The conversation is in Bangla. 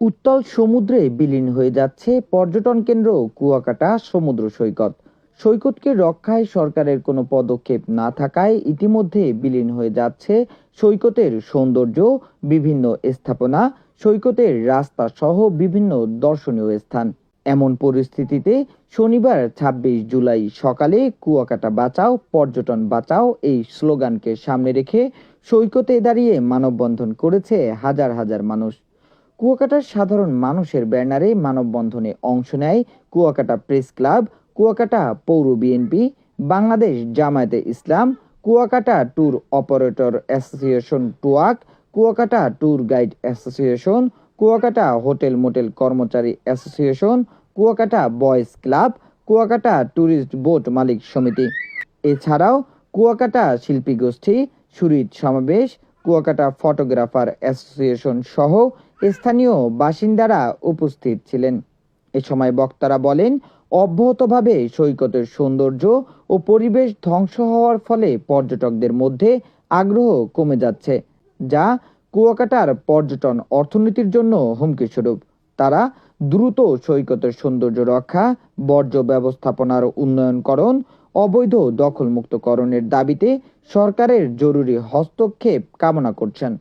উত্তাল সমুদ্রে বিলীন হয়ে যাচ্ছে পর্যটন কেন্দ্র কুয়াকাটা সমুদ্র সৈকত। সৈকতকে রক্ষায় সরকারের কোনো পদক্ষেপ না থাকায় ইতিমধ্যে বিলীন হয়ে যাচ্ছে সৈকতের সৌন্দর্য, বিভিন্ন স্থাপনা, সৈকতের রাস্তা সহ বিভিন্ন দর্শনীয় স্থান। এমন পরিস্থিতিতে শনিবার ২৬ জুলাই সকালে কুয়াকাটা বাঁচাও, পর্যটন বাঁচাও এই স্লোগানকে সামনে রেখে সৈকতে দাঁড়িয়ে মানববন্ধন করেছে হাজার হাজার মানুষ। কুয়াকাটার সাধারণ মানুষের ব্যানারে মানববন্ধনে অংশ নেয় কুয়াকাটা প্রেস ক্লাব, কুয়াকাটা পৌর BNP, Bangladesh Jamaat-e Islam, Kuakata tour operator association টুয়াক, Kuakata tour guide association, Kuakata hotel motel কর্মচারী association, Kuakata boys club, Kuakata tourist boat মালিক সমিতি। এছাড়াও কুয়াকাটা শিল্পী গোষ্ঠী, সুরিত সমাবেশ, কুয়াকাটা ফটোগ্রাফার অ্যাসোসিয়েশন সহ স্থানীয় বাসিন্দারা উপস্থিত ছিলেন। এ সময় বক্তারা বলেন, অব্যাহতভাবে সৈকতের সৌন্দর্য ও পরিবেশ ধ্বংস হওয়ার ফলে পর্যটকদের মধ্যে আগ্রহ কমে যাচ্ছে, যা কুয়াকাটার পর্যটন অর্থনীতির জন্য হুমকি স্বরূপ তারা দ্রুত সৈকতের সৌন্দর্য রক্ষা, বর্জ্য ব্যবস্থাপনার উন্নয়নকরণ, অবৈধ দখলমুক্তকরণের দাবিতে সরকারের জরুরি হস্তক্ষেপ কামনা করছেন।